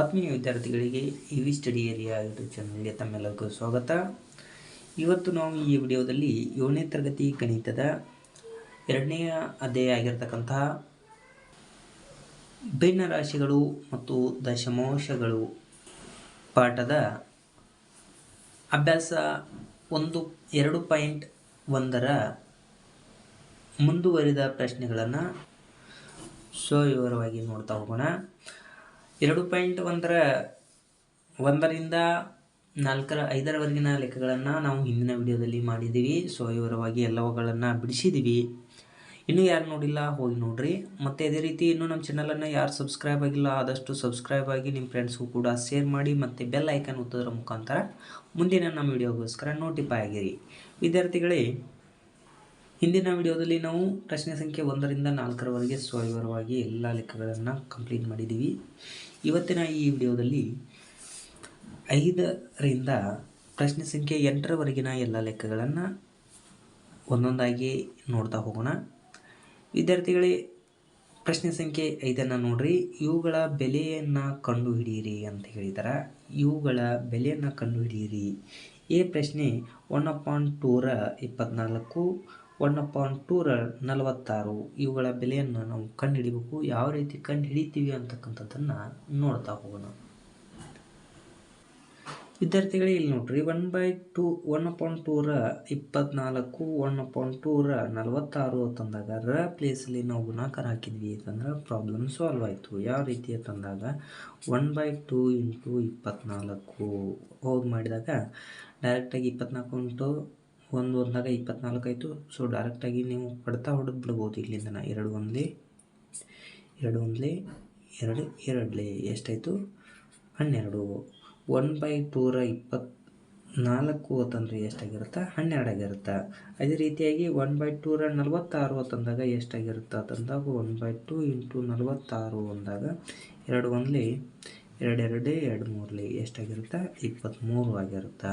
ಆತ್ಮೀಯ ವಿದ್ಯಾರ್ಥಿಗಳಿಗೆ E V study area YouTube ಚಾನಲ್ಗೆ ತಮ್ಮೆಲ್ಲರಿಗೂ ಸ್ವಾಗತ. ಇವತ್ತು ನಾವು ಈ ವಿಡಿಯೋದಲ್ಲಿ ಏಳನೇ ತರಗತಿ ಗಣಿತದ ಎರಡನೆಯ ಅಧ್ಯಾಯ ಆಗಿರತಕ್ಕಂತಹ ಭಿನ್ನ ರಾಶಿಗಳು ಮತ್ತು ದಶಮಾಂಶಗಳು ಪಾಠದ ಅಭ್ಯಾಸ ಒಂದು, ಎರಡು ಪಾಯಿಂಟ್ ಒಂದರ ಮುಂದುವರಿದ ಪ್ರಶ್ನೆಗಳನ್ನು ಸ್ವವಿವರವಾಗಿ ನೋಡ್ತಾ ಹೋಗೋಣ. ಎರಡು ಪಾಯಿಂಟ್ ಒಂದರ, ಒಂದರಿಂದ ನಾಲ್ಕರ, ಐದರವರೆಗಿನ ಲೆಕ್ಕಗಳನ್ನು ನಾವು ಹಿಂದಿನ ವಿಡಿಯೋದಲ್ಲಿ ಮಾಡಿದ್ದೀವಿ. ಸವಿವರವಾಗಿ ಎಲ್ಲವುಗಳನ್ನು ಬಿಡಿಸಿದ್ದೀವಿ. ಇನ್ನೂ ಯಾರು ನೋಡಿಲ್ಲ, ಹೋಗಿ ನೋಡಿರಿ. ಮತ್ತು ಅದೇ ರೀತಿ ಇನ್ನೂ ನಮ್ಮ ಚಾನಲನ್ನು ಯಾರು ಸಬ್ಸ್ಕ್ರೈಬ್ ಆಗಿಲ್ಲ, ಆದಷ್ಟು ಸಬ್ಸ್ಕ್ರೈಬ್ ಆಗಿ ನಿಮ್ಮ ಫ್ರೆಂಡ್ಸ್ಗೂ ಕೂಡ ಶೇರ್ ಮಾಡಿ ಮತ್ತು ಬೆಲ್ ಐಕನ್ ಒತ್ತೋದ್ರ ಮುಖಾಂತರ ಮುಂದಿನ ನಮ್ಮ ವಿಡಿಯೋಗೋಸ್ಕರ ನೋಟಿಫೈ ಆಗಿರಿ. ವಿದ್ಯಾರ್ಥಿಗಳೇ ಹಿಂದಿನ ವಿಡಿಯೋದಲ್ಲಿ ನಾವು ಪ್ರಶ್ನೆ ಸಂಖ್ಯೆ ಒಂದರಿಂದ ನಾಲ್ಕರವರೆಗೆ ಸ್ವವಿವರವಾಗಿ ಎಲ್ಲ ಲೆಕ್ಕಗಳನ್ನು ಕಂಪ್ಲೀಟ್ ಮಾಡಿದ್ದೀವಿ ಇವತ್ತಿನ ಈ ವಿಡಿಯೋದಲ್ಲಿ ಐದರಿಂದ ಪ್ರಶ್ನೆ ಸಂಖ್ಯೆ ಎಂಟರವರೆಗಿನ ಎಲ್ಲ ಲೆಕ್ಕಗಳನ್ನು ಒಂದೊಂದಾಗಿ ನೋಡ್ತಾ ಹೋಗೋಣ. ವಿದ್ಯಾರ್ಥಿಗಳೇ, ಪ್ರಶ್ನೆ ಸಂಖ್ಯೆ ಐದನ್ನು ನೋಡ್ರಿ. ಇವುಗಳ ಬೆಲೆಯನ್ನು ಕಂಡುಹಿಡಿಯಿರಿ ಅಂತ ಹೇಳಿದ್ದಾರೆ ಇವುಗಳ ಬೆಲೆಯನ್ನು ಕಂಡುಹಿಡಿಯಿರಿ. ಎ ಪ್ರಶ್ನೆ ಒನ್ ಪಾಯಿಂಟ್ ಟೂರ ಇಪ್ಪತ್ನಾಲ್ಕು ಒನ್ ಅಪಾನ್ ಟೂರ ನಲವತ್ತಾರು. ಇವುಗಳ ಬೆಲೆಯನ್ನು ನಾವು ಕಂಡುಹಿಡಿಬೇಕು ಯಾವ ರೀತಿ ಕಂಡು ಹಿಡಿತೀವಿ ಅಂತಕ್ಕಂಥದ್ದನ್ನು ನೋಡ್ತಾ ಹೋಗೋಣ. ವಿದ್ಯಾರ್ಥಿಗಳೇ, ಇಲ್ಲಿ ನೋಡ್ರಿ. One by two one point ಟೂರ ಇಪ್ಪತ್ನಾಲ್ಕು ಒನ್ ಅಪಾನ್ ಟೂರ ನಲವತ್ತಾರು ಅಂತಂದಾಗ ರ ಪ್ಲೇಸಲ್ಲಿ ನಾವು ಗುಣಾಕಾರ ಹಾಕಿದ್ವಿ ಅಂತಂದ್ರೆ ಪ್ರಾಬ್ಲಮ್ ಸಾಲ್ವ್ ಆಯಿತು. ಯಾವ ರೀತಿ ಅಂತಂದಾಗ ಒನ್ ಬೈ ಟೂ ಇಂಟು ಇಪ್ಪತ್ನಾಲ್ಕು. ಹೋಗಿ ಮಾಡಿದಾಗ ಡೈರೆಕ್ಟಾಗಿ ಇಪ್ಪತ್ನಾಲ್ಕು ಇಂಟು ಒಂದು ಒಂದಾಗ ಇಪ್ಪತ್ನಾಲ್ಕು ಆಯಿತು. ಸೊ ಡೈರೆಕ್ಟಾಗಿ ನೀವು ಹೊಡ್ತಾ ಹೊಡೆದು ಬಿಡ್ಬೋದು ಇಲ್ಲಿಂದ ಎರಡು ಒಂದ್ಲಿ ಎರಡು ಒಂದ್ಲಿ, ಎರಡು, ಎರಡ್ಲಿ. ಎಷ್ಟಾಯಿತು? ಹನ್ನೆರಡು. ಒನ್ ಬೈ ಟೂರ ಇಪ್ಪತ್ನಾಲ್ಕು ಅಂತಂದರೆ ಎಷ್ಟಾಗಿರುತ್ತೆ? ಹನ್ನೆರಡಾಗಿರುತ್ತೆ ಅದೇ ರೀತಿಯಾಗಿ ಒನ್ ಬೈ ಟೂರ ನಲವತ್ತಾರು ಅಂತಂದಾಗ ಎಷ್ಟಾಗಿರುತ್ತೆ ಅಂತಂದಾಗ ಒನ್ ಬೈ ಟು ಇಂಟು ನಲವತ್ತಾರು ಅಂದಾಗ ಎರಡು ಒಂದ್ಲಿ ಎರಡೆರಡೇ ಎರಡೇ, ಎರಡು ಮೂರಲಿ. ಎಷ್ಟಾಗಿರುತ್ತೆ? ಇಪ್ಪತ್ತ್ಮೂರು ಆಗಿರುತ್ತೆ?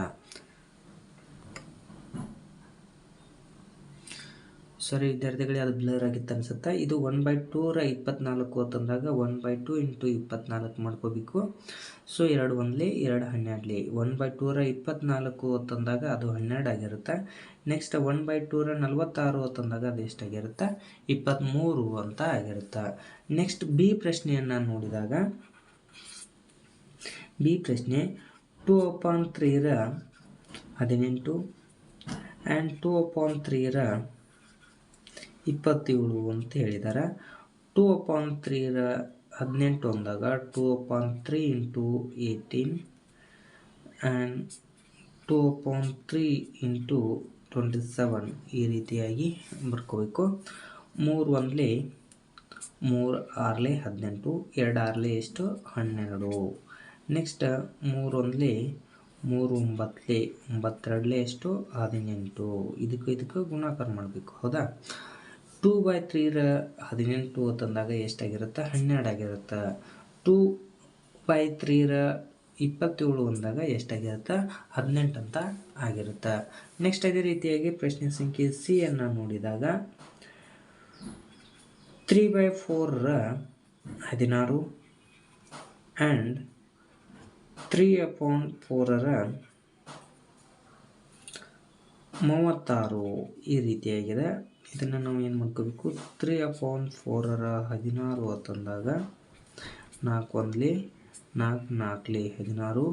ಸಾರಿ ವಿದ್ಯಾರ್ಥಿಗಳೇ ಅದು ಬ್ಲರ್ ಆಗಿತ್ತು ಅನಿಸುತ್ತೆ. ಇದು ಒನ್ ಬೈ ಟೂರ ಇಪ್ಪತ್ನಾಲ್ಕು ಅಂತಂದಾಗ ಒನ್ ಬೈ ಟು ಇಂಟು ಇಪ್ಪತ್ನಾಲ್ಕು ಮಾಡ್ಕೋಬೇಕು. ಸೊ ಎರಡು ಒಂದ್ಲಿ, ಎರಡು ಹನ್ನೆರಡಲಿ. ಒನ್ ಬೈ ಟೂರ ಇಪ್ಪತ್ನಾಲ್ಕು ಅಂತಂದಾಗ ಅದು ಹನ್ನೆರಡು ಆಗಿರುತ್ತೆ. ನೆಕ್ಸ್ಟ್ ಒನ್ ಬೈ ಟೂರ ನಲ್ವತ್ತಾರು ಅಂತಂದಾಗ ಅದು ಎಷ್ಟಾಗಿರುತ್ತೆ ಇಪ್ಪತ್ತ್ಮೂರು ಅಂತ ಆಗಿರುತ್ತೆ. ನೆಕ್ಸ್ಟ್ ಬಿ ಪ್ರಶ್ನೆಯನ್ನು ನೋಡಿದಾಗ ಬಿ ಪ್ರಶ್ನೆ ಟೂ ಅಪಾನ್ ತ್ರೀರ ಹದಿನೆಂಟು ಆ್ಯಂಡ್ ಟೂ ಅಪಾನ್ ತ್ರೀರ ಇಪ್ಪತ್ತೇಳು ಅಂತ ಹೇಳಿದ್ದಾರೆ ಟೂ ಅಪಾನ್ ತ್ರೀರ ಹದಿನೆಂಟು ಅಂದಾಗ two upon three into eighteen and two upon three into twenty seven ಈ ರೀತಿಯಾಗಿ ಬರ್ಕೋಬೇಕು. ಮೂರು ಒಂದ್ಲಿ ಮೂರು ಆರ್ಲೆ ಹದಿನೆಂಟು, ಎರಡು ಆರ್ಲೆ ಎಷ್ಟು? ಹನ್ನೆರಡು. ನೆಕ್ಸ್ಟ್ ಮೂರು ಒಂದ್ಲಿ ಮೂರು ಒಂಬತ್ತಲೆ ಒಂಬತ್ತೆರಡಲೆ ಎಷ್ಟು? ಹದಿನೆಂಟು. ಇದಕ್ಕೆ ಇದಕ್ಕೆ ಗುಣಾಕಾರ ಮಾಡಬೇಕು. ಹೌದಾ? ಟೂ ಬೈ ತ್ರೀರ ಹದಿನೆಂಟು ತಂದಾಗ ಎಷ್ಟಾಗಿರುತ್ತೆ? ಹನ್ನೆರಡು ಆಗಿರುತ್ತೆ ಟೂ ಬೈ ತ್ರೀರ ಇಪ್ಪತ್ತೇಳು ಅಂದಾಗ ಎಷ್ಟಾಗಿರುತ್ತೆ? ಹದಿನೆಂಟು ಅಂತ ಆಗಿರುತ್ತೆ. ನೆಕ್ಸ್ಟ್ ಅದೇ ರೀತಿಯಾಗಿ ಪ್ರಶ್ನೆ ಸಂಖ್ಯೆ ಸಿ ಅನ್ನು ನೋಡಿದಾಗ ತ್ರೀ ಬೈ ಫೋರ್ರ ಹದಿನಾರು ಆ್ಯಂಡ್ ತ್ರೀ ಅಪಾನ್ ಫೋರರ ಮೂವತ್ತಾರು ಈ ರೀತಿಯಾಗಿದೆ. ಇದನ್ನು ನಾವು ಏನು ಮಾಡ್ಕೋಬೇಕು? ತ್ರೀ ಅಪಾನ್ ಫೋರರ ಹದಿನಾರು ಅಂತಂದಾಗ ನಾಲ್ಕು ಒಂದ್ಲಿ ನಾಲ್ಕು ನಾಲ್ಕಲಿ ಹದಿನಾರು,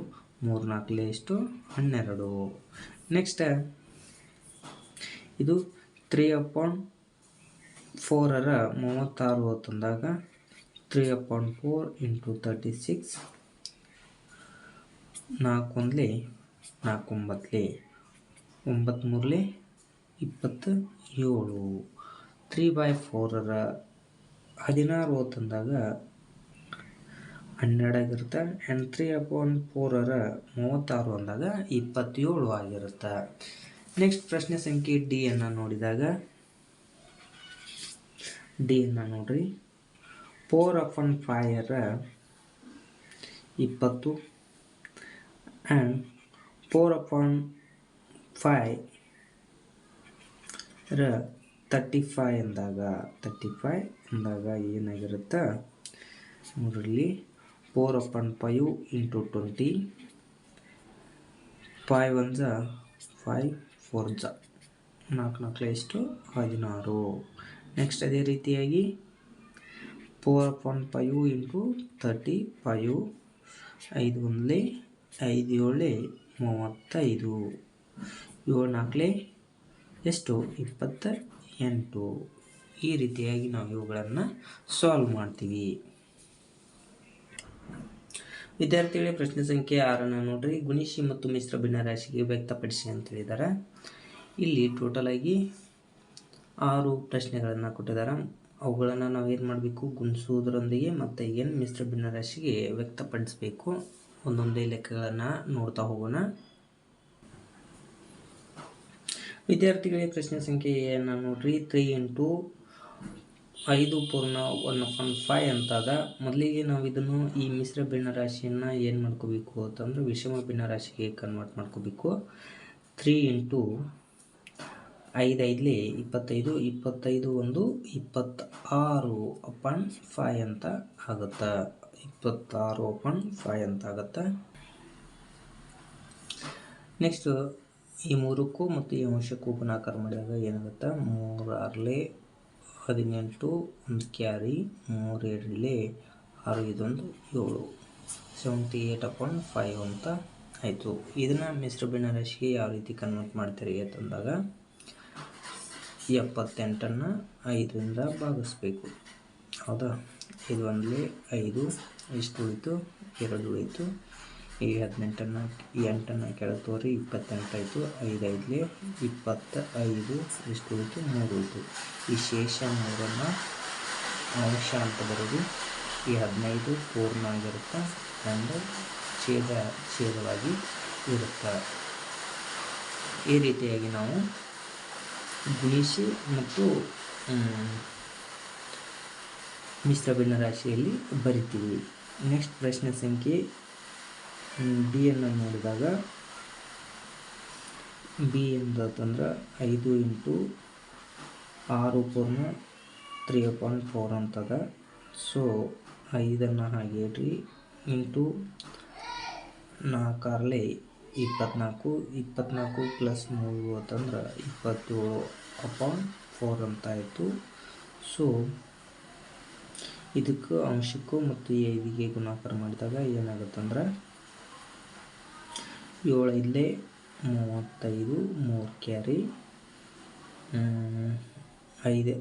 ಮೂರು ನಾಲ್ಕಲಿ ಎಷ್ಟು? ಹನ್ನೆರಡು. ನೆಕ್ಸ್ಟ್ ಇದು ತ್ರೀ ಅಪಾನ್ ಫೋರರ ಮೂವತ್ತಾರು ಅಂತಂದಾಗ three upon four into thirty six, ನಾಲ್ಕು ಒಂದ್ಲಿ ನಾಲ್ಕು ಒಂಬತ್ತಲಿ ಒಂಬತ್ತ್ಮೂರಲಿ ಇಪ್ಪತ್ತು ಏಳು. ತ್ರೀ ಬೈ ಫೋರರ ಹದಿನಾರು ಅಂತಂದಾಗ ಹನ್ನೆರಡಾಗಿರುತ್ತೆ. ಆ್ಯಂಡ್ ತ್ರೀ ಅಪಾನ್ ಫೋರರ ಮೂವತ್ತಾರು ಅಂದಾಗ ಇಪ್ಪತ್ತೇಳು ಆಗಿರುತ್ತೆ. ನೆಕ್ಸ್ಟ್ ಪ್ರಶ್ನೆ ಸಂಖ್ಯೆ ಡಿ ಅನ್ನು ನೋಡಿದಾಗ. ಡಿ ಅನ್ನು ನೋಡ್ರಿ. ಫೋರ್ ಅಪಾನ್ ಫೈಯರ ಇಪ್ಪತ್ತು. ಆ್ಯಂಡ್ ಫೋರ್ ಅಪಾನ್ ಫೈ ರ ತರ್ಟಿ ಫೈ ಅಂದಾಗ ತರ್ಟಿ ಫೈವ್ ಅಂದಾಗ ಏನಾಗಿರುತ್ತೆ? ಅದರಲ್ಲಿ four upon five into twenty five one ಜ ಫೈವ್ ಫೋರ್ ಜ ನಾಲ್ಕು ನಾಲ್ಕು, ಎಷ್ಟು? ಹದಿನಾರು. ನೆಕ್ಸ್ಟ್ ಅದೇ ರೀತಿಯಾಗಿ four upon five into thirty five ಐದು ಒಂದಲೇ, ಐದು ಏಳೆ, ಮೂವತ್ತೈದು. ಏಳು ನಾಲ್ಕಲೇ ಎಷ್ಟು? ಇಪ್ಪತ್ತ ಎಂಟು. ಈ ರೀತಿಯಾಗಿ ನಾವು ಇವುಗಳನ್ನು ಸಾಲ್ವ್ ಮಾಡ್ತೀವಿ. ವಿದ್ಯಾರ್ಥಿಗಳ, ಪ್ರಶ್ನೆ ಸಂಖ್ಯೆ ಆರನ್ನು ನೋಡ್ರಿ. ಗುಣಿಸಿ ಮತ್ತು ಮಿಶ್ರ ಭಿನ್ನರಾಶಿಗೆ ವ್ಯಕ್ತಪಡಿಸಿ ಅಂತ ಹೇಳಿದ್ದಾರೆ ಇಲ್ಲಿ ಟೋಟಲ್ ಆಗಿ ಆರು ಪ್ರಶ್ನೆಗಳನ್ನು ಕೊಟ್ಟಿದ್ದಾರೆ ಅವುಗಳನ್ನು ನಾವು ಏನು ಮಾಡಬೇಕು? ಗುಣಿಸುವುದರೊಂದಿಗೆ ಮತ್ತು ಏನು ಮಿಶ್ರ ಭಿನ್ನರಾಶಿಗೆ ವ್ಯಕ್ತಪಡಿಸಬೇಕು? ಒಂದೊಂದೇ ಲೆಕ್ಕಗಳನ್ನು ನೋಡ್ತಾ ಹೋಗೋಣ. ವಿದ್ಯಾರ್ಥಿಗಳಿಗೆ ಪ್ರಶ್ನೆ ಸಂಖ್ಯೆ ಏನು ನೋಡ್ರಿ ತ್ರೀ ಇಂಟು ಐದು ಪೂರ್ಣ ಒನ್ ಒನ್ ಫೈವ್ ಅಂತಾಗ ಮೊದಲಿಗೆ ನಾವು ಇದನ್ನು ಈ ಮಿಶ್ರ ಭಿನ್ನರಾಶಿಯನ್ನು ಏನು ಮಾಡ್ಕೋಬೇಕು ಅಂತಂದ್ರೆ ವಿಷಮ ಭಿನ್ನರಾಶಿಗೆ ಕನ್ವರ್ಟ್ ಮಾಡ್ಕೋಬೇಕು. ತ್ರೀ ಇಂಟು ಐದು ಐದಲಿ ಇಪ್ಪತ್ತೈದು ಇಪ್ಪತ್ತೈದು ಒಂದು, ಇಪ್ಪತ್ತಾರು ಅಪಾನ್ ಫೈವ್ ಅಂತ ಆಗುತ್ತೆ. ಇಪ್ಪತ್ತಾರು ಅಪಾನ್ ಫೈವ್ ಅಂತ ಆಗುತ್ತೆ. ನೆಕ್ಸ್ಟ್ ಈ ಮೂರಕ್ಕೂ ಮತ್ತು ಈ ಅಂಶಕ್ಕೂ ಗುಣಾಕಾರ ಮಾಡಿದಾಗ ಏನಾಗುತ್ತೆ? ಮೂರಾರಲೆ ಹದಿನೆಂಟು ಒಂದು ಕ್ಯಾರಿ, ಮೂರು ಎರಡಲೆ ಆರು ಇದೊಂದು ಏಳು. ಸೆವೆಂಟಿ ಏಯ್ಟ್ ಅಪಾನ್ ಫೈವ್ ಅಂತ ಆಯಿತು. ಇದನ್ನು ಮಿಶ್ರ ಭಿನ್ನರಾಶಿಗೆ ಯಾವ ರೀತಿ ಕನ್ವರ್ಟ್ ಮಾಡ್ತೀರಿ ಅಂತಂದಾಗ ಎಪ್ಪತ್ತೆಂಟನ್ನು ಐದರಿಂದ ಭಾಗಿಸ್ಬೇಕು. ಹೌದಾ? ಇದು ಒಂದಲೇ ಐದು ಎಷ್ಟು ಉಳಿತು, ಎರಡು ಉಳಿತು. ಈ ಹದಿನೆಂಟನ್ನು ಎಂಟನ್ನು ಕೆಳಗೆ ತೋರಿ ಇಪ್ಪತ್ತೆಂಟಾಯಿತು ಐದು ಐದಲೇ ಇಪ್ಪತ್ತ ಐದು ಎಷ್ಟು ಹೋಯಿತು? ಮೂರು ಹೋಯಿತು. ಈ ಶೇಷ ಮೂರನ್ನು ಅಂಶ ಅಂತ ಬರೋದು, ಈ ಹದಿನೈದು ಪೂರ್ಣ ಆಗಿರುತ್ತೆ ಒಂದು ಛೇದ, ಛೇದವಾಗಿ ಇರುತ್ತೆ? ಈ ರೀತಿಯಾಗಿ ನಾವು ಗುಣಿಸಿ ಮತ್ತು ಮಿಶ್ರ ಭಿನ್ನರಾಶಿಯಲ್ಲಿ ಬರಿತೀವಿ. ನೆಕ್ಸ್ಟ್ ಪ್ರಶ್ನೆ ಸಂಖ್ಯೆ ಬಿ ಅನ್ನು ನೋಡಿದಾಗ ಬಿ ಎಂದಂದ್ರೆ ಐದು ಇಂಟು ಆರು ಪೂರ್ಣ ತ್ರೀ ಪಾಯಿಂಟ್ ಫೋರ್ ಅಂತದ. ಸೊ ಐದನ್ನು ಹಾಗೆ ಇಡ್ರಿ ಇಂಟು ನಾಲ್ಕಾರಲೆ ಇಪ್ಪತ್ನಾಲ್ಕು. ಇಪ್ಪತ್ನಾಲ್ಕು ಪ್ಲಸ್ ಮೂರು ಅಂತಂದ್ರೆ ಇಪ್ಪತ್ತೇಳು ಅಪಾನ್ ಫೋರ್ ಅಂತ ಆಯಿತು ಸೊ ಇದಕ್ಕೆ ಅಂಶಕ್ಕೂ ಮತ್ತು ಐದಿಗೆ ಗುಣಾಕಾರ ಮಾಡಿದಾಗ ಏನಾಗುತ್ತಂದ್ರೆ ಏಳು ಇಲ್ಲೇ, ಮೂವತ್ತೈದು, ಮೂರು ಕ್ಯಾರಿ ಐದು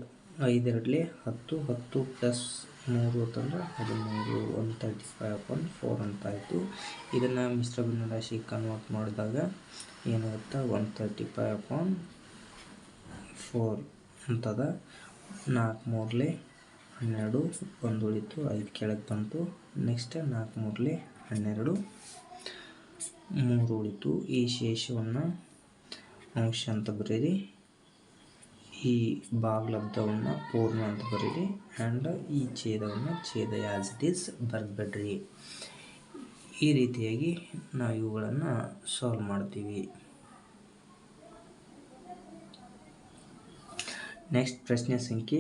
ಐದೆರಡಲೆ ಹತ್ತು ಹತ್ತು ಪ್ಲಸ್ ಮೂರು ಅಂತಂದ್ರೆ ಹದಿಮೂರು, one thirty five one four ಅಂತ ಆಯಿತು. ಇದನ್ನು ಮಿಶ್ರ ಭಿನ್ನರಾಶಿ ಕನ್ವರ್ಟ್ ಮಾಡಿದಾಗ ಏನಾಗುತ್ತೆ? One thirty five upon four ಅಂತದ. ನಾಲ್ಕು ಮೂರಲೆ, ಹನ್ನೆರಡು, ಒಂದು ಉಳಿತು, ಐದು ಕೆಳಗೆ ಬಂತು. ನೆಕ್ಸ್ಟ್ ನಾಲ್ಕು ಮೂರಲೆ, ಹನ್ನೆರಡು. ಮೂರು ಉಳಿತು ಈ ಶೇಷವನ್ನು ಅಂಶ ಅಂತ ಬರೀರಿ ಈ ಬಾಗ್ಲಬ್ದವನ್ನು ಪೂರ್ಣ ಅಂತ ಬರೀರಿ ಆ್ಯಂಡ್ ಈ ಛೇದವನ್ನು ಛೇದ ಆ್ಯಸ್ ಇಟ್ ಈಸ್ ಬರೆದ್ಬಿಡ್ರಿ. ಈ ರೀತಿಯಾಗಿ ನಾವು ಇವುಗಳನ್ನು ಸಾಲ್ವ್ ಮಾಡ್ತೀವಿ. ನೆಕ್ಸ್ಟ್ ಪ್ರಶ್ನೆ ಸಂಖ್ಯೆ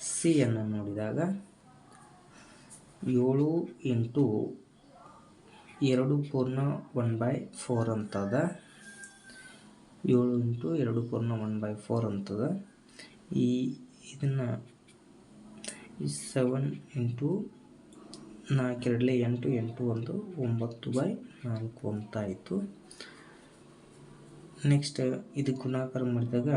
ಸಿ ಅನ್ನು ನೋಡಿದಾಗ ಏಳು ಇಂಟು ಎರಡು ಪೂರ್ಣ ಒನ್ ಬೈ ಫೋರ್ ಅಂತದ. ಏಳು ಇಂಟು ಎರಡು ಪೂರ್ಣ ಒನ್ ಬೈ ಫೋರ್ ಅಂತದ. ಈ ಇದನ್ನು ಸೆವೆನ್ ಇಂಟು ನಾಲ್ಕೆರಡಲೆ ಎಂಟು ಎಂಟು ಒಂದು, ಒಂಬತ್ತು ಬೈ ನಾಲ್ಕು ಅಂತ ಆಯಿತು. ನೆಕ್ಸ್ಟ್ ಇದು ಗುಣಾಕಾರ ಮಾಡಿದಾಗ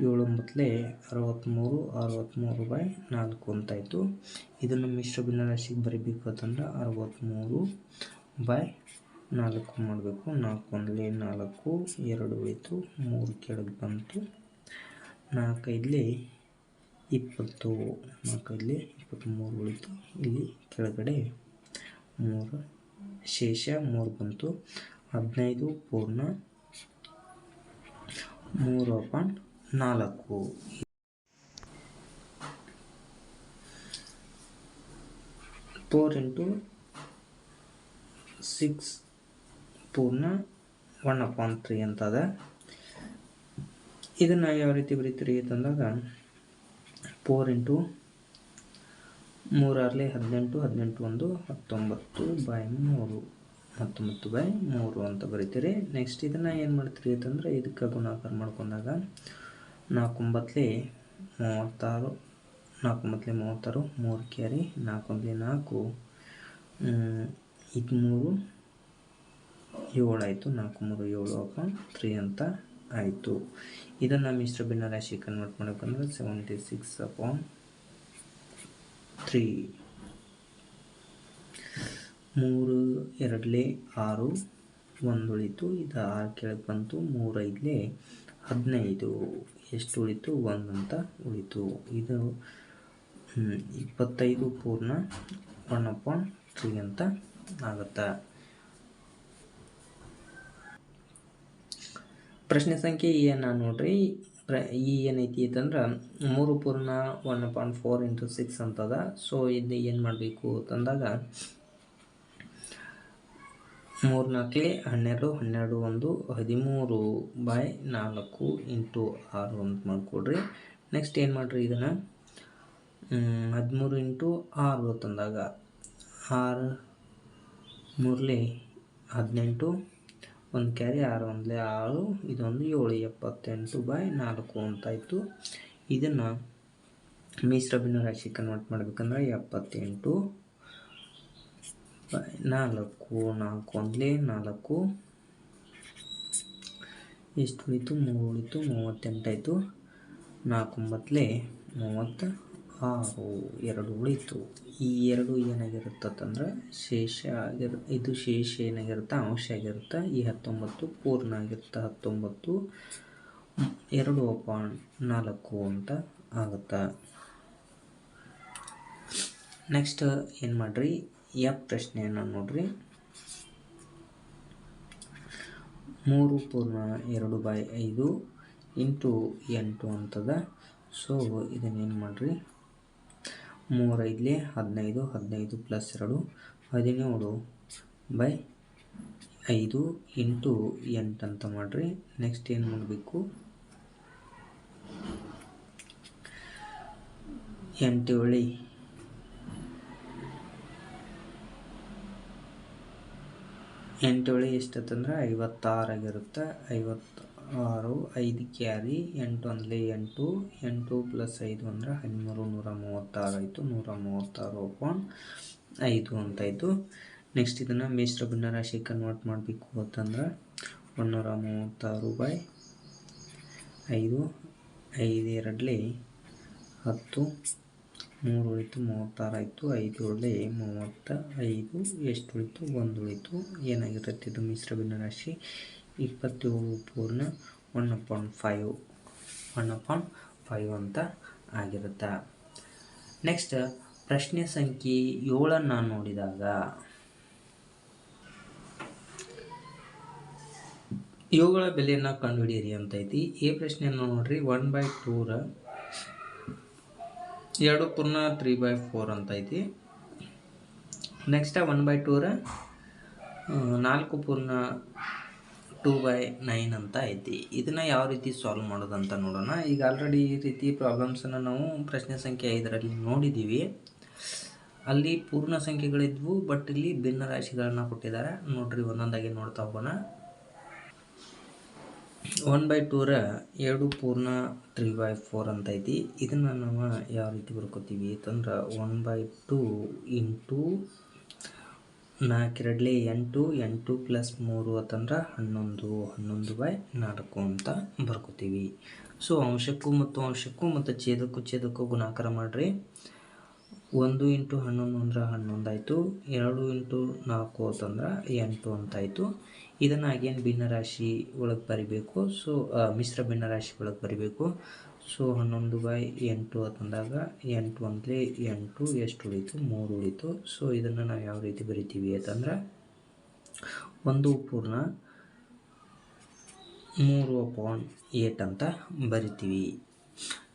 ಏಳು ಮೊದಲೇ ಅರವತ್ತ್ಮೂರು ಅರವತ್ತ್ಮೂರು ಬೈ ನಾಲ್ಕು ಅಂತಾಯಿತು. ಇದನ್ನು ಮಿಶ್ರ ಭಿನ್ನರಾಶಿಗೆ ಬರೀಬೇಕು ಅಂತಂದ್ರೆ ಅರವತ್ತ್ಮೂರು ಬೈ ನಾಲ್ಕು ಮಾಡಬೇಕು. ನಾಲ್ಕು ಒಂದಲೇ ನಾಲ್ಕು, ಎರಡು ಉಳಿತು ಮೂರು ಕೆಳಗೆ ಬಂತು. ನಾಲ್ಕೈದಲಿ ಇಪ್ಪತ್ತು, ನಾಲ್ಕೈದಲಿ ಇಪ್ಪತ್ತ್ಮೂರು ಉಳಿತು. ಇಲ್ಲಿ ಕೆಳಗಡೆ ಮೂರು ಶೇಷ ಮೂರು ಬಂತು. ಹದಿನೈದು ಪೂರ್ಣ ಮೂರು ಅಪಾಯಿಂಟ್ ನಾಲ್ಕು. ಫೋರ್ ಇಂಟು ಸಿಕ್ಸ್ ಪೂರ್ಣ ಒನ್ ಅಪಾನ್ ತ್ರೀ ಅಂತದ. ಇದನ್ನು ಯಾವ ರೀತಿ ಬರೀತೀರಿ ಅಂತಂದಾಗ ಫೋರ್ ಇಂಟು ಮೂರರಲ್ಲಿ ಹದಿನೆಂಟು ಹದಿನೆಂಟು ಒಂದು, ಹತ್ತೊಂಬತ್ತು ಬೈ ಮೂರು, ಹತ್ತೊಂಬತ್ತು ಬೈ ಮೂರು ಅಂತ ಬರೀತೀರಿ. ನೆಕ್ಸ್ಟ್ ಇದನ್ನು ಏನು ಮಾಡ್ತೀರಿ ಅಂತಂದ್ರೆ ಇದಕ್ಕೆ ಗುಣಾಕಾರ ಮಾಡ್ಕೊಂಡಾಗ ನಾಲ್ಕೊಂಬತ್ತಲಿ ಮೂವತ್ತಾರು ನಾಲ್ಕೊಂಬತ್ತಲಿ ಮೂವತ್ತಾರು ಮೂರು ಕ್ಯಾರಿ ನಾಲ್ಕೊಂಬತ್ತಲಿ ನಾಲ್ಕು ಇದು ಮೂರು ಏಳು ಆಯಿತು. ನಾಲ್ಕು ಮೂರು, ಏಳು ಅಪಾನ್ ತ್ರೀ ಅಂತ ಆಯಿತು. ಇದನ್ನು ಮಿಶ್ರ ಭಿನ್ನರಾಶಿ ಕನ್ವರ್ಟ್ ಮಾಡಬೇಕಂದ್ರೆ ಸೆವೆಂಟಿ ಸಿಕ್ಸ್ ಅಪಾನ್ ತ್ರೀ ಮೂರು ಎರಡಲೇ ಆರು ಒಂದು ಉಳಿತು ಇದು ಆರು ಕೆಳಗೆ ಬಂತು. ಮೂರು ಐದಲೇ ಹದಿನೈದು. ಎಷ್ಟು ಉಳಿತು? ಒಂದು ಅಂತ ಉಳಿತು. ಇದು ಇಪ್ಪತ್ತೈದು ಪೂರ್ಣ ಒನ್ ಅಪಾನ್ ತ್ರೀ ಅಂತ ಆಗುತ್ತೆ? ಪ್ರಶ್ನೆ ಸಂಖ್ಯೆ ಏನ ನೋಡ್ರಿ. ಪ್ರ, ಈ ಏನೈತಿ ಅಂತಂದ್ರೆ ಮೂರು ಪೂರ್ಣ one point four into six ಅಂತದ. ಸೊ ಇದು ಏನು ಮಾಡಬೇಕು ಅಂತಂದಾಗ ಮೂರು ನಾಲ್ಕಲಿ ಹನ್ನೆರಡು ಹನ್ನೆರಡು ಒಂದು, ಹದಿಮೂರು ಬೈ ನಾಲ್ಕು ಇಂಟು ಆರು ಅಂತ ಮಾಡಿಕೊಡ್ರಿ. ನೆಕ್ಸ್ಟ್ ಏನು ಮಾಡಿರಿ ಇದನ್ನು? ಹದಿಮೂರು ಇಂಟು ಆರು ತಂದಾಗ ಆರು ಮೂರಲಿ ಹದಿನೆಂಟು, ಒಂದು ಕ್ಯಾರಿ ಆರು ಒಂದಲೇ ಆರು, ಇದೊಂದು ಏಳು ಎಪ್ಪತ್ತೆಂಟು ಬೈ ನಾಲ್ಕು ಅಂತಾಯಿತು. ಇದನ್ನು ಮಿಶ್ರ ಭಿನ್ನರಾಶಿ ಕನ್ವರ್ಟ್ ಮಾಡಬೇಕಂದ್ರೆ ಎಪ್ಪತ್ತೆಂಟು. ನಾಲ್ಕು ನಾಲ್ಕು ಒಂದೇ ನಾಲ್ಕು. ಎಷ್ಟು ಉಳಿತು ಮೂರು ಉಳಿತು ಮೂವತ್ತೆಂಟಾಯಿತು ನಾಲ್ಕೊಂಬತ್ತಲೇ ಮೂವತ್ತ ಆರು ಎರಡು ಉಳಿತು. ಈ ಎರಡು ಏನಾಗಿರುತ್ತಂದ್ರೆ ಶೇಷ ಆಗಿರ್, ಇದು ಶೇಷ ಏನಾಗಿರುತ್ತೆ? ಅಂಶ ಆಗಿರುತ್ತೆ? ಈ ಹತ್ತೊಂಬತ್ತು ಪೂರ್ಣ ಆಗಿರುತ್ತೆ? ಹತ್ತೊಂಬತ್ತು. ಎರಡು ಅಪಾನ್ ನಾಲ್ಕು ಅಂತ ಆಗುತ್ತೆ? ನೆಕ್ಸ್ಟ್ ಏನು ಮಾಡ್ರಿ? ಎಫ್ ಪ್ರಶ್ನೆಯನ್ನು ನೋಡ್ರಿ. ಮೂರು ಪೂರ್ಣ ಎರಡು ಬೈ ಐದು ಇಂಟು ಎಂಟು ಅಂತದ. ಸೊ ಇದನ್ನೇನು ಮಾಡಿರಿ? ಮೂರೈದಲೇ ಹದಿನೈದು ಹದಿನೈದು ಪ್ಲಸ್ ಎರಡು, ಹದಿನೇಳು ಬೈ ಐದು ಇಂಟು ಎಂಟು ಅಂತ ಮಾಡಿರಿ. ನೆಕ್ಸ್ಟ್ ಏನು ಮಾಡಬೇಕು? ಎಂಟು ಏಳಿ. ಎಂಟು ಹೊಳಿ ಎಷ್ಟತ್ತಂದ್ರೆ? ಐವತ್ತಾರಾಗಿರುತ್ತೆ. ಐವತ್ತಾರು, ಐದು ಕ್ಯಾರಿ, ಎಂಟು ಒಂದಲೇ ಎಂಟು ಎಂಟು ಪ್ಲಸ್ ಐದು ಅಂದರೆ ಹದಿಮೂರು, ನೂರ ಮೂವತ್ತಾರು ಆಯಿತು. ನೂರ ಮೂವತ್ತಾರು ಅಪಾನ್ ಐದು ಅಂತಾಯಿತು ನೆಕ್ಸ್ಟ್ ಇದನ್ನು ಮಿಶ್ರ ಭಿನ್ನರಾಶಿ ಕನ್ವರ್ಟ್ ಮಾಡಬೇಕು ಅಂತಂದ್ರೆ ಒಂದೂರ ಮೂವತ್ತಾರು ಬೈ ಐದು ಐದು ಎರಡಲಿ ಹತ್ತು. ಮೂರು ಉಳಿತು ಮೂವತ್ತಾರು ಆಯಿತು, ಐದು ಒಳ್ಳೆ ಮೂವತ್ತ ಐದು, ಎಷ್ಟು ಉಳಿತು? ಒಂದು ಉಳಿತು. ಏನಾಗಿರುತ್ತೆ ಇದು ಮಿಶ್ರ ಭಿನ್ನರಾಶಿ? ಇಪ್ಪತ್ತೇಳು ಪೂರ್ಣ one point five, one point five ಅಂತ ಆಗಿರುತ್ತೆ. ನೆಕ್ಸ್ಟ್, ಪ್ರಶ್ನೆ ಸಂಖ್ಯೆ ಏಳನ್ನು ನೋಡಿದಾಗ, ಇವುಗಳ ಬೆಲೆಯನ್ನು ಕಂಡುಹಿಡಿಯಿರಿ ಅಂತ ಐತಿ. ಈ ಪ್ರಶ್ನೆಯನ್ನು ನೋಡ್ರಿ ಒನ್ ಬೈ ಟೂರ ಎರಡು ಪೂರ್ಣ ತ್ರೀ ಬೈ ಫೋರ್ ಅಂತ ಐತಿ. ನೆಕ್ಸ್ಟ್ ಒನ್ ಬೈ ಟೂರ ನಾಲ್ಕು ಪೂರ್ಣ ಟೂ ಬೈ ನೈನ್ ಅಂತ ಐತಿ. ಇದನ್ನು ಯಾವ ರೀತಿ ಸಾಲ್ವ್ ಮಾಡೋದಂತ ನೋಡೋಣ. ಈಗ ಆಲ್ರೆಡಿ ಈ ರೀತಿ ಪ್ರಾಬ್ಲಮ್ಸನ್ನು ನಾವು ಪ್ರಶ್ನೆ ಸಂಖ್ಯೆ ಐದರಲ್ಲಿ ನೋಡಿದ್ದೀವಿ ಅಲ್ಲಿ ಪೂರ್ಣ ಸಂಖ್ಯೆಗಳಿದ್ವು ಬಟ್ ಇಲ್ಲಿ ಭಿನ್ನ ರಾಶಿಗಳನ್ನು ಕೊಟ್ಟಿದ್ದಾರೆ. ನೋಡ್ರಿ ಒಂದೊಂದಾಗಿ ನೋಡ್ತಾ ಹೋಗೋಣ. ಒನ್ ಬೈ ಟೂರ ಎರಡು ಪೂರ್ಣ ತ್ರೀ ಬೈ ಫೋರ್ ಅಂತ ಐತಿ ಇದನ್ನು ನಾವು ಯಾವ ರೀತಿ ಬರ್ಕೋತೀವಿ ಅಂತಂದ್ರೆ ಒನ್ ಬೈ ಟೂ ಇಂಟು ನಾಲ್ಕೆರಡಲಿ ಎಂಟು ಎಂಟು ಪ್ಲಸ್ ಮೂರು ಅಂತಂದ್ರೆ ಹನ್ನೊಂದು ಹನ್ನೊಂದು ಬೈ ನಾಲ್ಕು ಅಂತ ಬರ್ಕೋತೀವಿ. ಸೊ ಅಂಶಕ್ಕೂ ಮತ್ತು ಅಂಶಕ್ಕೂ ಮತ್ತು ಛೇದಕ್ಕೂ ಛೇದಕ್ಕೂ ಗುಣಾಕಾರ ಮಾಡಿರಿ. ಒಂದು ಇಂಟು ಹನ್ನೊಂದು ಅಂದ್ರೆ ಹನ್ನೊಂದು ಆಯಿತು, ಎರಡು ಇಂಟು ನಾಲ್ಕು ಅಂತಂದ್ರೆ ಎಂಟು ಅಂತಾಯಿತು ಇದನ್ನು ಅಗೇನ್ ಭಿನ್ನರಾಶಿ ಒಳಗೆ ಬರಿಬೇಕು? ಸೊ ಮಿಶ್ರ ಭಿನ್ನರಾಶಿ ಒಳಗೆ ಬರಿಬೇಕು. ಸೊ ಹನ್ನೊಂದು ಬೈ ಎಂಟು ಅಂತಂದಾಗ ಎಂಟು ಅಂದರೆ ಎಂಟು, ಎಷ್ಟು ಉಳಿತು? ಮೂರು ಉಳಿತು. ಸೊ ಇದನ್ನು ನಾವು ಯಾವ ರೀತಿ ಬರಿತೀವಿ ಅಂತಂದ್ರೆ ಒಂದು ಪೂರ್ಣ ಮೂರು ಅಪಾನ್ ಏಟ್ ಅಂತ ಬರಿತೀವಿ.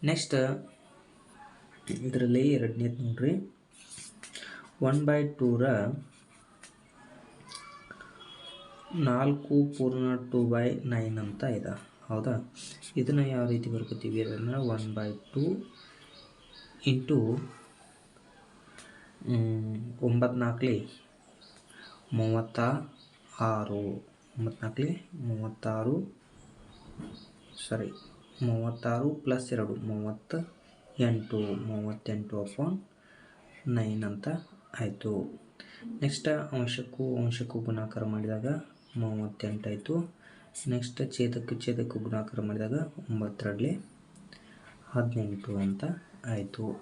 ನೆಕ್ಸ್ಟ್ ಇದರಲ್ಲಿ ಎರಡನೇದು ನೋಡ್ರಿ. ಒನ್ ಬೈ ಟೂರ ನಾಲ್ಕು ಪೂರ್ಣ ಟೂ ಬೈ ನೈನ್ ಅಂತ ಇದೆ. ಹೌದಾ? ಇದನ್ನು ಯಾವ ರೀತಿ ಬರ್ಕೋತೀವಿ ಅಂದರೆ ಒನ್ ಬೈ ಟೂ ಇಂಟು ಒಂಬತ್ತು ನಾಲ್ಕಲಿ ಮೂವತ್ತ ಆರು ಒಂಬತ್ತು ನಾಲ್ಕಲಿ ಮೂವತ್ತಾರು ಸಾರಿ ಮೂವತ್ತಾರು ಪ್ಲಸ್ ಎರಡು, ಮೂವತ್ತ. ಎಂಟು ಮೂವತ್ತೆಂಟು ಅಪಾನ್ ನೈನ್ ಅಂತ ಆಯಿತು. ನೆಕ್ಸ್ಟ್ ಅಂಶಕ್ಕೂ ಅಂಶಕ್ಕೂ ಗುಣಾಕಾರ ಮಾಡಿದಾಗ ಮೂವತ್ತೆಂಟು ಆಯಿತು. ನೆಕ್ಸ್ಟ್ ಛೇದಕ್ಕೆ ಛೇದಕ್ಕೂ ಗುಣಾಕಾರ ಮಾಡಿದಾಗ ಒಂಬತ್ತರಲ್ಲಿ ಹದಿನೆಂಟು ಅಂತ ಆಯಿತು.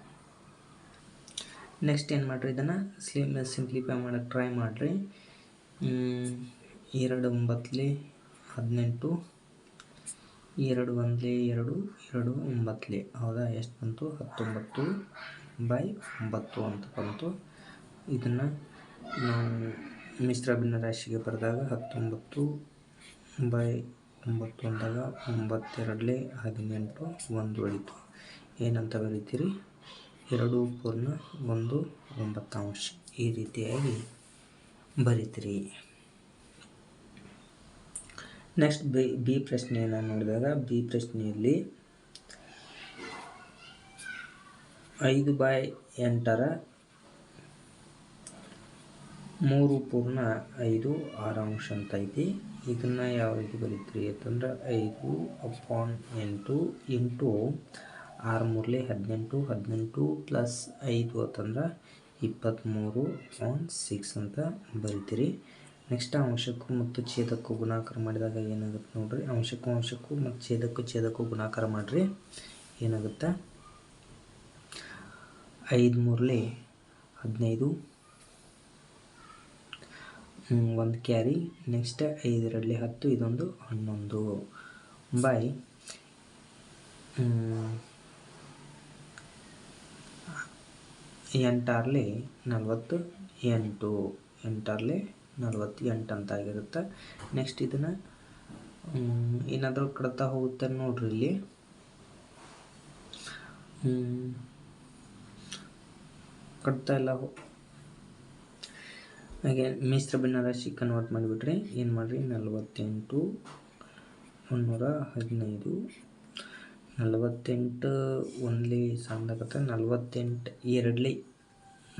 ನೆಕ್ಸ್ಟ್ ಏನು ಮಾಡಿರಿ ಇದನ್ನು? ಸ್ಲಿಮ್ ಸಿಂಪ್ಲಿಫೈ ಮಾಡೋಕ್ಕೆ ಟ್ರೈ ಮಾಡಿರಿ. ಎರಡು ಒಂಬತ್ತಲಿ ಹದಿನೆಂಟು ಎರಡು ಒಂದಲೇ, ಎರಡು ಎರಡು ಒಂಬತ್ತಲೆ ಹೌದಾ? ಎಷ್ಟು ಬಂತು? ಹತ್ತೊಂಬತ್ತು ಬೈ ಒಂಬತ್ತು ಅಂತ ಬಂತು. ಇದನ್ನು ನಾವು ಮಿಶ್ರ ಭಿನ್ನರಾಶಿಗೆ ಬರೆದಾಗ ಹತ್ತೊಂಬತ್ತು ಬೈ ಒಂಬತ್ತು ಅಂದಾಗ ಒಂಬತ್ತೆರಡಲೇ ಹದಿನೆಂಟು ಒಂದು ಉಳಿತು. ಏನಂತ ಬರೀತೀರಿ? ಎರಡು ಪೂರ್ಣ ಒಂದು ಒಂಬತ್ತಾಂಶ ಈ ರೀತಿಯಾಗಿ ಬರೀತೀರಿ. ನೆಕ್ಸ್ಟ್ ಬಿ ಬಿ ಪ್ರಶ್ನೆಯನ್ನು ನೋಡಿದಾಗ ಬಿ ಪ್ರಶ್ನೆಯಲ್ಲಿ ಐದು ಬೈ ಎಂಟರ ಮೂರು ಪೂರ್ಣ ಐದು ಆರಾಂಶ ಅಂತ ಐತಿ. ಇದನ್ನು ಯಾವ ರೀತಿ ಬರೀತೀರಿ ಅಂತಂದ್ರೆ ಐದು ಅಪಾನ್ ಎಂಟು ಇಂಟು ಆರು ಮೂರಲೆ ಹದಿನೆಂಟು ಹದಿನೆಂಟು ಪ್ಲಸ್ ಐದು ಅಂತಂದ್ರೆ ಇಪ್ಪತ್ತ್ಮೂರು ಅಪಾನ್ ಸಿಕ್ಸ್ ಅಂತ ಬರಿತೀರಿ. ನೆಕ್ಸ್ಟ್ ಅಂಶಕ್ಕೂ ಮತ್ತು ಛೇದಕ್ಕೂ ಗುಣಾಕಾರ ಮಾಡಿದಾಗ ಏನಾಗುತ್ತೆ ನೋಡ್ರಿ? ಅಂಶಕ್ಕೂ ಅಂಶಕ್ಕೂ ಮತ್ತು ಛೇದಕ್ಕೂ ಛೇದಕ್ಕೂ ಗುಣಾಕಾರ ಮಾಡಿರಿ. ಏನಾಗುತ್ತೆ? ಐದು ಮೂರಲಿ ಹದಿನೈದು ಒಂದು ಕ್ಯಾರಿ, ನೆಕ್ಸ್ಟ್ ಐದರಲ್ಲಿ ಹತ್ತು, ಇದೊಂದು ಹನ್ನೊಂದು. ಬೈ. ಎಂಟಾರಲಿ ನಲವತ್ತು, ಎಂಟು. ಎಂಟಾರ್ಲಿ ನಲ್ವತ್ತು ಎಂಟು ಅಂತ ಆಗಿರುತ್ತೆ ನೆಕ್ಸ್ಟ್ ಇದನ್ನು ಏನಾದರೂ ಕಡ್ತಾ ಹೋಗುತ್ತೆ ನೋಡ್ರಿ ಇಲ್ಲಿ. ಕಡ್ತಾ ಇಲ್ಲ ಹಾಗೆ ಮಿಶ್ರ ಭಿನ್ನರಾಶಿ ಕನ್ವರ್ಟ್ ಮಾಡಿಬಿಟ್ರಿ ಏನು ಮಾಡಿರಿ? ನಲವತ್ತೆಂಟು, ಮುನ್ನೂರ ಹದಿನೈದು. ನಲವತ್ತೆಂಟು ಒಂದ್ಲಿ ಸಣ್ಣದಾಗತ್ತೆ ನಲವತ್ತೆಂಟು ಎರಡ್ಲಿ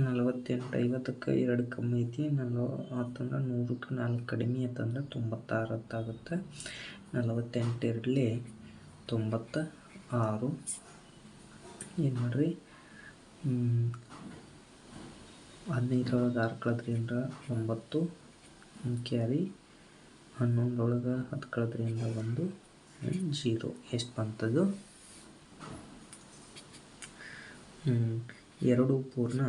ನಲವತ್ತೆಂಟು, ಐವತ್ತಕ್ಕೆ ಎರಡು ಕಮ್ಮಿ ಐತಿ. ನಲ್ವ ಆತಂದ್ರೆ ನೂರಕ್ಕೆ ನಾಲ್ಕು ಕಡಿಮೆ ಆಯ್ತಂದ್ರೆ ತೊಂಬತ್ತಾರು ಆಗುತ್ತೆ ನಲವತ್ತೆಂಟು ಇರಲಿ ತೊಂಬತ್ತ ಆರು ಏನು ಮಾಡಿರಿ? ಹದಿನೈದರೊಳಗೆ ಆರು ಕಳೆದ್ರಿಂದ ಒಂಬತ್ತು. ಕ್ಯಾರಿ ಹನ್ನೊಂದರೊಳಗೆ ಹತ್ತು ಕಳೆದ್ರಿಂದ ಒಂದು, ಜೀರೋ. ಎಷ್ಟು ಬಂತದು? ಎರಡು ಪೂರ್ಣ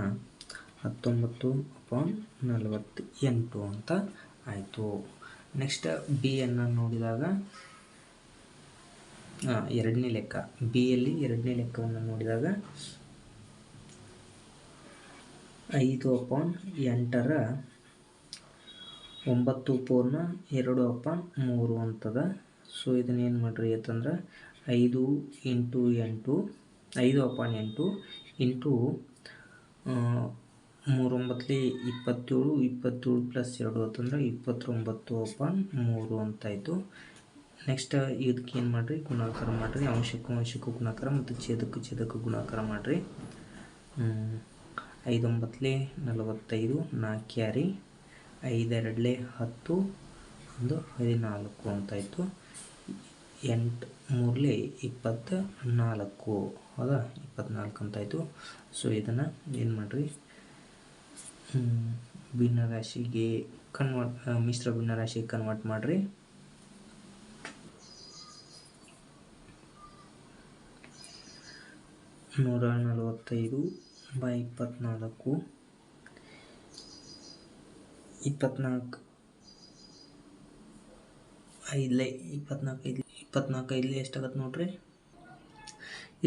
ಹತ್ತೊಂಬತ್ತು ಅಪಾನ್ ನಲವತ್ತು ಎಂಟು ಅಂತ ಆಯಿತು. ನೆಕ್ಸ್ಟ್ ಬಿ ಅನ್ನು ನೋಡಿದಾಗ ಎರಡನೇ ಲೆಕ್ಕ. ಬಿಯಲ್ಲಿ ಎರಡನೇ ಲೆಕ್ಕವನ್ನು ನೋಡಿದಾಗ, ಐದು ಅಪಾನ್ ಎಂಟರ ಒಂಬತ್ತು ಪೂರ್ಣ ಎರಡು ಅಪಾನ್ ಮೂರು ಅಂತದ. ಸೊ ಇದನ್ನೇನು ಮಾಡಿರಿ ಅಂತಂದ್ರೆ, ಐದು ಇಂಟು ಎಂಟು, ಐದು ಅಪಾನ್ ಎಂಟು ಇಂಟು ಮೂರೊಂಬತ್ತಲಿ ಇಪ್ಪತ್ತೇಳು ಇಪ್ಪತ್ತೇಳು ಪ್ಲಸ್ ಎರಡು ಅಂತಂದ್ರೆ ಇಪ್ಪತ್ತೊಂಬತ್ತು ಓಪನ್ ಮೂರು ಅಂತಾಯಿತು ನೆಕ್ಸ್ಟ್ ಇದಕ್ಕೆ ಏನು ಮಾಡಿರಿ? ಗುಣಾಕಾರ ಮಾಡಿರಿ. ಅಂಶಕ್ಕೂ ಅಂಶಕ್ಕೂ ಗುಣಾಕಾರ ಮತ್ತು ಛೇದಕ್ಕೂ ಛೇದಕ್ಕೂ ಗುಣಾಕಾರ ಮಾಡಿರಿ. ಐದೊಂಬತ್ತಲೆ ನಲವತ್ತೈದು ನಾಲ್ಕು ಕ್ಯಾರಿ ಐದೆರಡಲೆ ಹತ್ತು, ಒಂದು ಹದಿನಾಲ್ಕು ಅಂತಾಯಿತು ಎಂಟು ಮೂರಲೆ ಇಪ್ಪತ್ತ ನಾಲ್ಕು ಹೌದಾ ಇಪ್ಪತ್ತ್ನಾಲ್ಕು ಅಂತಾಯಿತು ಸೊ ಇದನ್ನು ಏನು ಮಾಡಿರಿ? ಭಿನ್ನರಾಶಿಗೆ ಕನ್ವರ್ಟ್ ಮಿಶ್ರ ಭಿನ್ನರಾಶಿಗೆ ಕನ್ವರ್ಟ್ ಮಾಡಿರಿ. ನೂರ ನಲವತ್ತೈದು ಬೈ ಇಪ್ಪತ್ನಾಲ್ಕು. ಇಪ್ಪತ್ನಾಲ್ಕು ಐದಲೇ, ಇಪ್ಪತ್ನಾಲ್ಕು ಐದು ಇಪ್ಪತ್ನಾಲ್ಕು ಐದಲೇ ಎಷ್ಟಾಗತ್ತೆ ನೋಡ್ರಿ?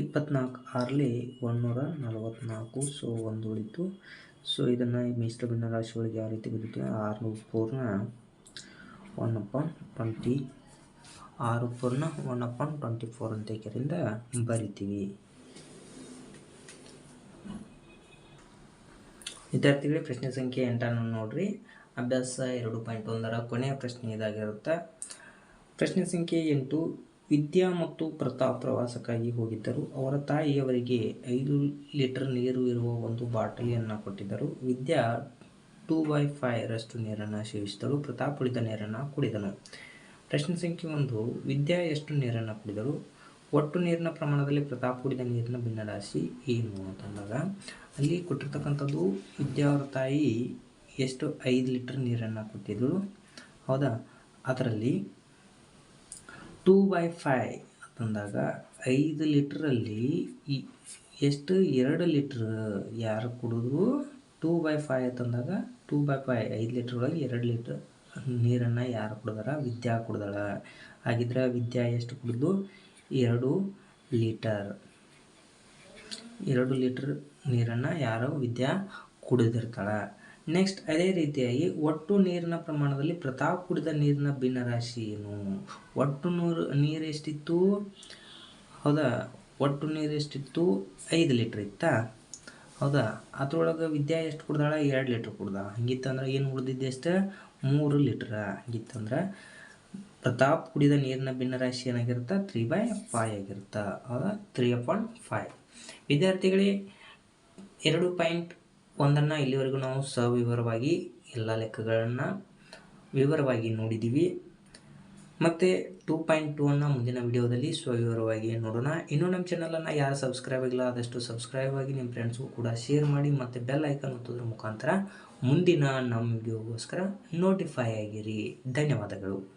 ಇಪ್ಪತ್ನಾಲ್ಕು ಆರ್ಲಿ ಒಂದುನೂರ ನಲವತ್ತ್ನಾಲ್ಕು ಸೊ ಒಂದು ಉಳಿತು. ಸೊ ಇದನ್ನು ಮಿಶ್ರ ಭಿನ್ನ ರಾಶಿಗಳಿಗೆ ಯಾವ ರೀತಿ ಬರುತ್ತೆ ಆರು ಪೂರ್ಣ ಒನ್ ಅಪಾನ್ ಟ್ವೆಂಟಿ ಆರು ಪೂರ್ಣ ಒನ್ ಅಪಾನ್ ಟ್ವೆಂಟಿ ಫೋರ್ ಅಂತ ಇದರಿಂದ ಬರಿತೀವಿ. ವಿದ್ಯಾರ್ಥಿಗಳಿಗೆ ಪ್ರಶ್ನೆ ಸಂಖ್ಯೆ ಎಂಟನ್ನು ನೋಡ್ರಿ. ಅಭ್ಯಾಸ ಎರಡು ಪಾಯಿಂಟ್ ಒಂದರ ಕೊನೆಯ ಪ್ರಶ್ನೆ ಇದಾಗಿರುತ್ತೆ. ಪ್ರಶ್ನೆ ಸಂಖ್ಯೆ ಎಂಟು ವಿದ್ಯಾ ಮತ್ತು ಪ್ರತಾಪ್ ಪ್ರವಾಸಕ್ಕಾಗಿ ಹೋಗಿದ್ದರು. ಅವರ ತಾಯಿಯವರಿಗೆ ಐದು ಲೀಟರ್ ನೀರು ಇರುವ ಒಂದು ಬಾಟಲಿಯನ್ನು ಕೊಟ್ಟಿದ್ದರು. ವಿದ್ಯಾ ಟೂ ಬೈ ಫೈವ್ ರಷ್ಟು ನೀರನ್ನು ಸೇವಿಸಿದಳು. ಪ್ರತಾಪ್ ಉಳಿದ ನೀರನ್ನು ಕುಡಿದನು. ಪ್ರಶ್ನೆ ಸಂಖ್ಯೆ ಒಂದು, ವಿದ್ಯಾ ಎಷ್ಟು ನೀರನ್ನು ಕುಡಿದಳು? ಒಟ್ಟು ನೀರಿನ ಪ್ರಮಾಣದಲ್ಲಿ ಪ್ರತಾಪ್ ಕುಡಿದ ನೀರಿನ ಭಿನ್ನರಾಶಿ ಏನು? ಅಂತಂದಾಗ, ಅಲ್ಲಿ ಕೊಟ್ಟಿರ್ತಕ್ಕಂಥದ್ದು ವಿದ್ಯಾ ಅವರ ತಾಯಿ ಎಷ್ಟು ಐದು ಲೀಟರ್ ನೀರನ್ನು ಕೊಟ್ಟಿದ್ದರು ಹೌದಾ? ಅದರಲ್ಲಿ ಟೂ ಬೈ ಫೈ ಅಂತಂದಾಗ ಐದು ಲೀಟ್ರಲ್ಲಿ ಈ ಎಷ್ಟು ಎರಡು ಲೀಟ್ರ್ ಯಾರು ಕುಡಿದ್ರು ಟೂ ಬೈ ಫೈ ಅಂತಂದಾಗ ಟೂ ಬೈ ಫೈ ಐದು ಲೀಟ್ರ್ ಒಳಗೆ ಎರಡು ಲೀಟ್ರ್ ನೀರನ್ನು ಯಾರು ಕುಡ್ದಾರ? ವಿದ್ಯಾ ಕುಡ್ದಾಳ. ಹಾಗಿದ್ರೆ ವಿದ್ಯಾ ಎಷ್ಟು ಕುಡಿದು? ಎರಡು ಲೀಟರ್. ಎರಡು ಲೀಟ್ರ್ ನೀರನ್ನು ಯಾರು ವಿದ್ಯಾ ಕುಡಿದಿರ್ತಾಳೆ. ನೆಕ್ಸ್ಟ್ ಅದೇ ರೀತಿಯಾಗಿ ಒಟ್ಟು ನೀರಿನ ಪ್ರಮಾಣದಲ್ಲಿ ಪ್ರತಾಪ್ ಕುಡಿದ ನೀರಿನ ಭಿನ್ನರಾಶಿ ಏನು? ಒಟ್ಟು ನೂರು, ನೀರು ಎಷ್ಟಿತ್ತು? ಹೌದಾ? ಒಟ್ಟು ನೀರು ಎಷ್ಟಿತ್ತು? ಐದು ಲೀಟ್ರ್ ಇತ್ತಾ? ಹೌದಾ? ಅದ್ರೊಳಗೆ ವಿದ್ಯಾ ಎಷ್ಟು ಕುಡ್ದಾಳ? ಎರಡು ಲೀಟ್ರ್ ಕುಡ್ದ. ಹಂಗಿತ್ತಂದ್ರೆ ಏನು ಉಳಿದಿದ್ದೆ ಎಷ್ಟು ಮೂರು ಲೀಟ್ರ. ಹಂಗಿತ್ತಂದ್ರೆ ಪ್ರತಾಪ್ ಕುಡಿದ ನೀರಿನ ಭಿನ್ನರಾಶಿ ಏನಾಗಿರುತ್ತೆ? ತ್ರೀ ಬೈ ಫೈ ಆಗಿರುತ್ತೆ. ಹೌದಾ? ತ್ರೀ ಅಪಾಯಿಂಟ್ ಫೈವ್. ವಿದ್ಯಾರ್ಥಿಗಳೇ, ಎರಡು ಪಾಯಿಂಟ್ ಒಂದನ್ನು ಇಲ್ಲಿವರೆಗೂ ನಾವು ಸವಿವರವಾಗಿ ಎಲ್ಲ ಲೆಕ್ಕಗಳನ್ನು ವಿವರವಾಗಿ ನೋಡಿದ್ದೀವಿ ಮತ್ತು ಟೂ ಪಾಯಿಂಟ್ ಟೂ ಅನ್ನು ಮುಂದಿನ ವಿಡಿಯೋದಲ್ಲಿ ಸ್ವವಿವರವಾಗಿ ನೋಡೋಣ. ಇನ್ನೂ ನಮ್ಮ ಚಾನಲನ್ನು ಯಾರು ಸಬ್ಸ್ಕ್ರೈಬ್ ಆಗಿಲ್ಲ, ಆದಷ್ಟು ಸಬ್ಸ್ಕ್ರೈಬ್ ಆಗಿ ನಿಮ್ಮ ಫ್ರೆಂಡ್ಸ್ಗೂ ಕೂಡ ಶೇರ್ ಮಾಡಿ ಮತ್ತು ಬೆಲ್ ಐಕನ್ ಒತ್ತೋದ್ರ ಮುಖಾಂತರ ಮುಂದಿನ ನಮ್ಮ ವಿಡಿಯೋಗೋಸ್ಕರ ನೋಟಿಫೈ ಆಗಿರಿ. ಧನ್ಯವಾದಗಳು.